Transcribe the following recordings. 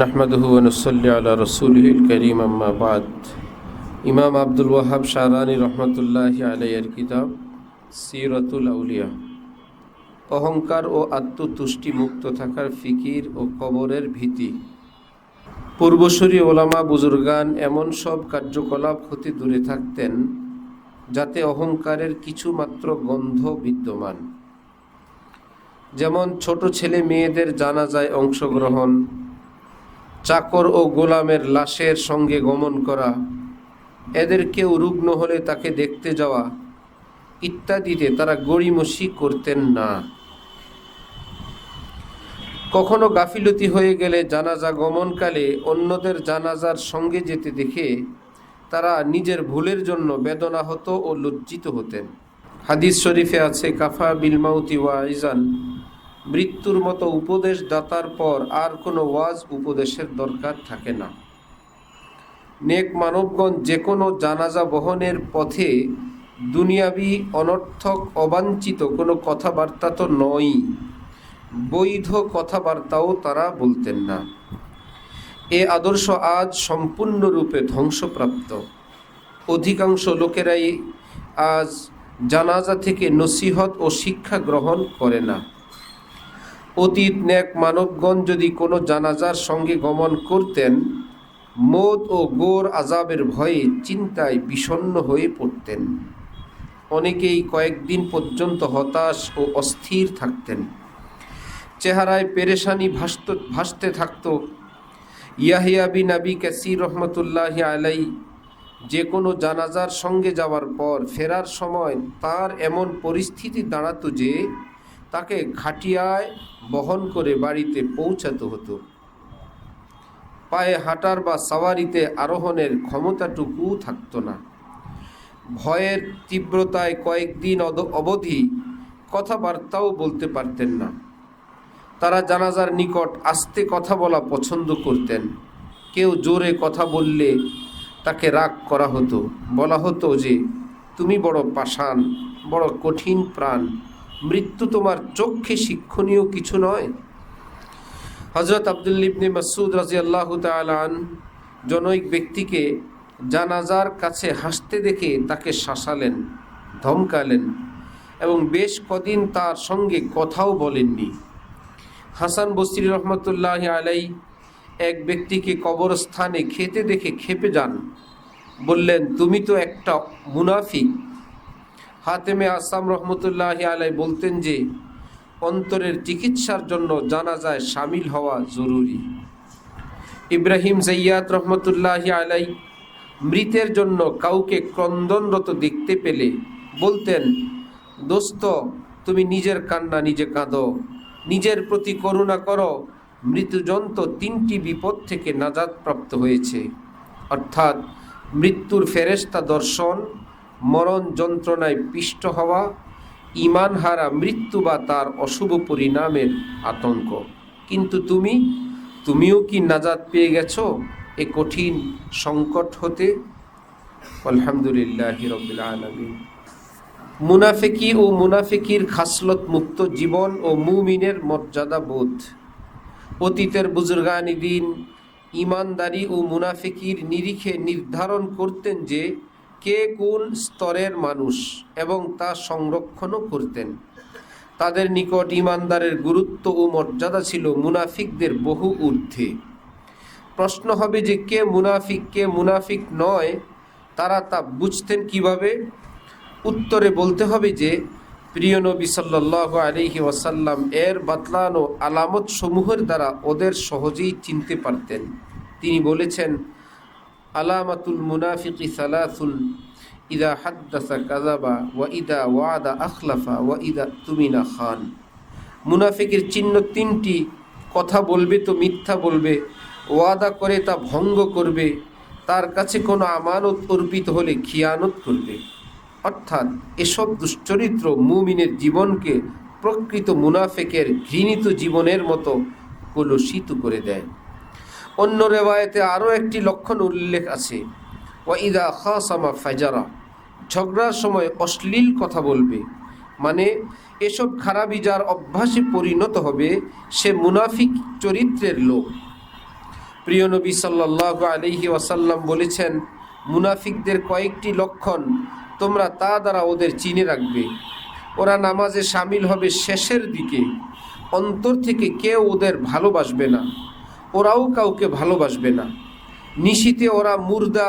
নাহমাদহু নসল্লি আলা রসুলহিল করিম আম্মাবাদ ইমাম আব্দুল ওয়াহাব শাহরানি রহমতুল্লাহ আলাইয়ের কিতাব সিরতুল আউলিয়া অহংকার ও আত্মতুষ্টি মুক্ত থাকার ফিকির ও কবরের ভীতি। পূর্বসূরি ওলামা বুজুর্গান এমন সব কার্যকলাপ হতে দূরে থাকতেন, যাতে অহংকারের কিছু মাত্র গন্ধ বিদ্যমান। যেমন ছোট ছেলে মেয়েদের জানা যায় অংশগ্রহণ চাকর ও গোলামের লাশের সঙ্গে গমন করা, এদের কেউ রুগ্ন হলে তাকে দেখতে যাওয়া ইত্যাদিতে তারা গড়িমসি করতেন না। কখনো গাফিলতি হয়ে গেলে জানাজা গমনকালে অন্যদের জানাজার সঙ্গে যেতে দেখে তারা নিজের ভুলের জন্য বেদনা হতো ও লজ্জিত হতেন। হাদিস শরীফে আছে, কাফা বিলমাউতি ওয়াইজান মৃত্যুর মতো উপদেশ দাতার পর আর কোনো ওয়াজ উপদেশের দরকার থাকে না। নেক মানবগণ যে কোনো জানাজা বহনের পথে দুনিয়াবি অনর্থক, অবাঞ্ছিত কোনো কথাবার্তা তো নয়ই। বৈধ কথাবার্তাও তারা বলতেন না। এ আদর্শ আজ সম্পূর্ণরূপে ধ্বংসপ্রাপ্ত। অধিকাংশ লোকেরাই আজ জানাজা থেকে নসিহত ও শিক্ষা গ্রহণ করে না। অতীত ন্যাক মানবগণ যদি কোনো জানাজার সঙ্গে গমন করতেন, মদ ও গোর আজাবের ভয়ে চিন্তায় বিষণ্ণ হয়ে পড়তেন। অনেকেই কয়েকদিন পর্যন্ত হতাশ ও অস্থির থাকতেন। চেহারায় পেরেশানি ভাসত, ভাসতে থাকত। ইয়াহিয়া বিন আবি কাসির রহমতুল্লাহ আলাই যে কোনো জানাজার সঙ্গে যাওয়ার পর ফেরার সময় তার এমন পরিস্থিতি দাঁড়াতো যে তাকে খাটিয়ায় বহন করে বাড়িতে পৌঁছাতে হতো। পায়ে হাঁটার বা সাওয়ারিতে আরোহণের ক্ষমতাটুকু থাকতো না। ভয়ের তীব্রতায় কয়েকদিন অবধি কথাবার্তাও বলতে পারতেন না। তারা জানাজার নিকট আস্তে কথা বলা পছন্দ করতেন। কেউ জোরে কথা বললে তাকে রাগ করা হতো। বলা হতো যে, তুমি বড় পাষাণ, বড় কঠিন প্রাণ মৃত্যু তোমার চক্ষে শিক্ষণীয় কিছু নয়। হজরত আবদুল্লিবনে মাসুদ রাজি আল্লাহ তালান জনৈক ব্যক্তিকে জানাজার কাছে হাসতে দেখে তাকে শাসালেন, ধমকালেন এবং বেশ কদিন তার সঙ্গে কথাও বলেননি। হাসান বসরি রহমতুল্লাহ আলাই এক ব্যক্তিকে কবরস্থানে খেতে দেখে খেপে যান। বললেন, তুমি তো একটা মুনাফিক হাতেমে আসাম রহমতুল্লাহ আলাই বলতেন যে, অন্তরের চিকিৎসার জন্য জানাজায় সামিল হওয়া জরুরি। ইব্রাহিম জৈয়াদ রহমতুল্লাহ আলাই মৃতের জন্য কাউকে ক্রন্দনরত দেখতে পেলে বলতেন, দোস্ত, তুমি নিজের কান্না নিজে কাঁদো। নিজের প্রতি করুণা করো। মৃত্যুজন্ত তিনটি বিপদ থেকে নাজাদ প্রাপ্ত হয়েছে। অর্থাৎ মৃত্যুর ফেরেস্তা দর্শন মরণ যন্ত্রণায় পিষ্ট হওয়া, ইমান হারা মৃত্যু বা তার অশুভ পরিণামের আতঙ্ক। কিন্তু তুমি, তুমিও কি নাজাদ পেয়ে গেছো এ কঠিন সংকট হতে? আলহামদুলিল্লাহ রবিল আলমিন। মুনাফেকি ও মুনাফেকির খাসলত মুক্ত জীবন ও মুমিনের মর্যাদা বোধ। অতীতের বুজুর্গানি দিন, ইমানদারি ও মুনাফেকির নিরিখে নির্ধারণ করতেন যে কে কোন স্তরের মানুষ এবং তা সংরক্ষণও করতেন। তাদের নিকট ইমানদারের গুরুত্ব ও মর্যাদা ছিল মুনাফিকদের বহু ঊর্ধ্বে। প্রশ্ন হবে যে কে মুনাফিক কে মুনাফিক নয়, তারা তা বুঝতেন কীভাবে? উত্তরে বলতে হবে যে, প্রিয় নবী সাল্লাহ আলিহি ওয়াসাল্লাম এর বাতলানো আলামত সমূহের দ্বারা ওদের সহজেই চিনতে পারতেন। তিনি বলেছেন আলামাতুল মুনাফিকি সালাসুল, ইদা হাদ্দাসা কাজাবা ওয়া ইদা ওয়াদা আখলাফা ওয়া ইদা তুমিনা খান। মুনাফিকের চিহ্ন তিনটি, কথা বলবে তো মিথ্যা বলবে, ওয়াদা করে তা ভঙ্গ করবে, তার কাছে কোনো আমানত অর্পিত হলে খিয়ানত করবে। অর্থাৎ এসব দুশ্চরিত্র মুমিনের জীবনকে প্রকৃত মুনাফেকের ঘৃণিত জীবনের মতো কলুষিত করে দেয়। অন্য রেওয়ায়তে আরও একটি লক্ষণ উল্লেখ আছে। ওয়াইদা খাসামা ফাজারা, ঝগড়ার সময় অশ্লীল কথা বলবে। মানে এসব খারাপি যার অভ্যাসে পরিণত হবে, সে মুনাফিক চরিত্রের লোক। প্রিয় নবী সাল্লাহ আলহি ওয়াসাল্লাম বলেছেন, মুনাফিকদের কয়েকটি লক্ষণ তোমরা তা দ্বারা ওদের চিনে রাখবে। ওরা নামাজে সামিল হবে শেষের দিকে, অন্তর থেকে কেউ ওদের ভালোবাসবে না। ওরাও কাউকে ভালোবাসবে না। নিশীতে ওরা মুর্দা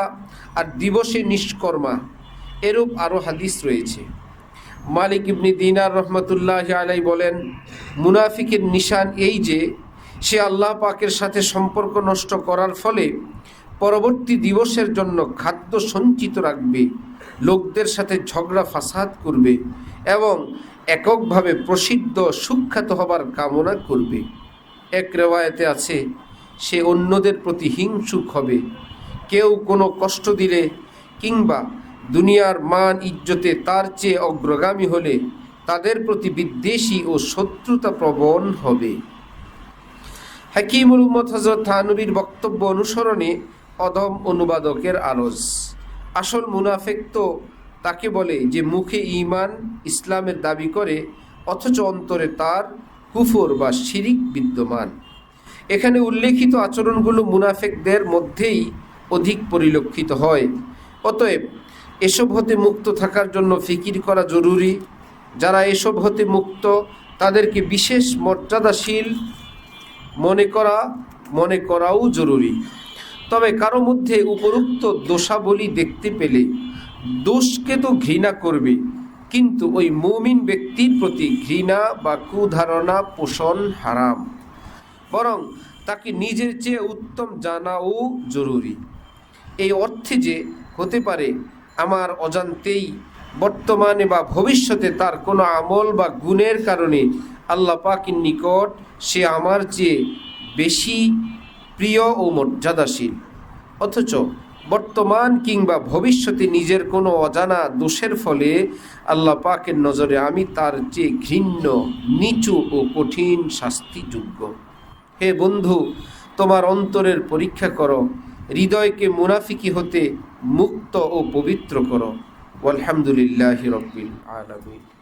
আর দিবসে নিষ্কর্মা। এরূপ আরও হাদিস রয়েছে। মালিক ইবনি দিনার রহমতুল্লাহ আলাই বলেন, মুনাফিকের নিশান এই যে, সে আল্লাহ পাকের সাথে সম্পর্ক নষ্ট করার ফলে পরবর্তী দিবসের জন্য খাদ্য সঞ্চিত রাখবে, লোকদের সাথে ঝগড়া ফাসাদ করবে এবং এককভাবে প্রসিদ্ধ সুখ্যাত হবার কামনা করবে। এক রেওয়ায়তে আছে সে অন্যদের প্রতি হিংসুক হবে। কেউ কোনো কষ্ট দিলে কিংবা দুনিয়ার মান ইজ্জতে তার চেয়ে অগ্রগামী হলে তাদের প্রতি বিদ্বেষী ও শত্রুতা প্রবণ হবে। হাকিমুল উম্মত হজরত থানবীর বক্তব্য অনুসরণে অদম অনুবাদকের আলোচ আসল মুনাফেক তো তাকে বলে যে মুখে ঈমান, ইসলামের দাবি করে, অথচ অন্তরে তার কুফর বা শিরিক বিদ্যমান। এখানে উল্লেখিত আচরণগুলো মুনাফেকদের মধ্যেই অধিক পরিলক্ষিত হয়। অতএব, এসব হতে মুক্ত থাকার জন্য ফিকির করা জরুরি। যারা এসব হতে মুক্ত, তাদেরকে বিশেষ মর্যাদাশীল মনে করা, মনে করাও জরুরি। তবে কারও মধ্যে উপরুক্ত দোষাবলী দেখতে পেলে দোষকে তো ঘৃণা করবে, কিন্তু ওই মুমিন ব্যক্তির প্রতি ঘৃণা বা কুধারণা পোষণ হারাম। বরং তাকে নিজের চেয়ে উত্তম জানাও জরুরি। এই অর্থে যে হতে পারে, আমার অজান্তেই বর্তমানে বা ভবিষ্যতে তার কোনো আমল বা গুণের কারণে আল্লাহ পাকের নিকট সে আমার চেয়ে বেশি প্রিয় ও মর্যাদাশীল। অথচ বর্তমান কিংবা ভবিষ্যতে নিজের কোনো অজানা দোষের ফলে আল্লাহ পাকের নজরে আমি তার চেয়ে ঘৃণ্য, নিচু ও কঠিন শাস্তিযোগ্য। হে বন্ধু, তোমার অন্তরের পরীক্ষা করো, হৃদয়কে মুনাফিকি হতে মুক্ত ও পবিত্র করো। আলহামদুলিল্লাহ রব্বিল আলমিন।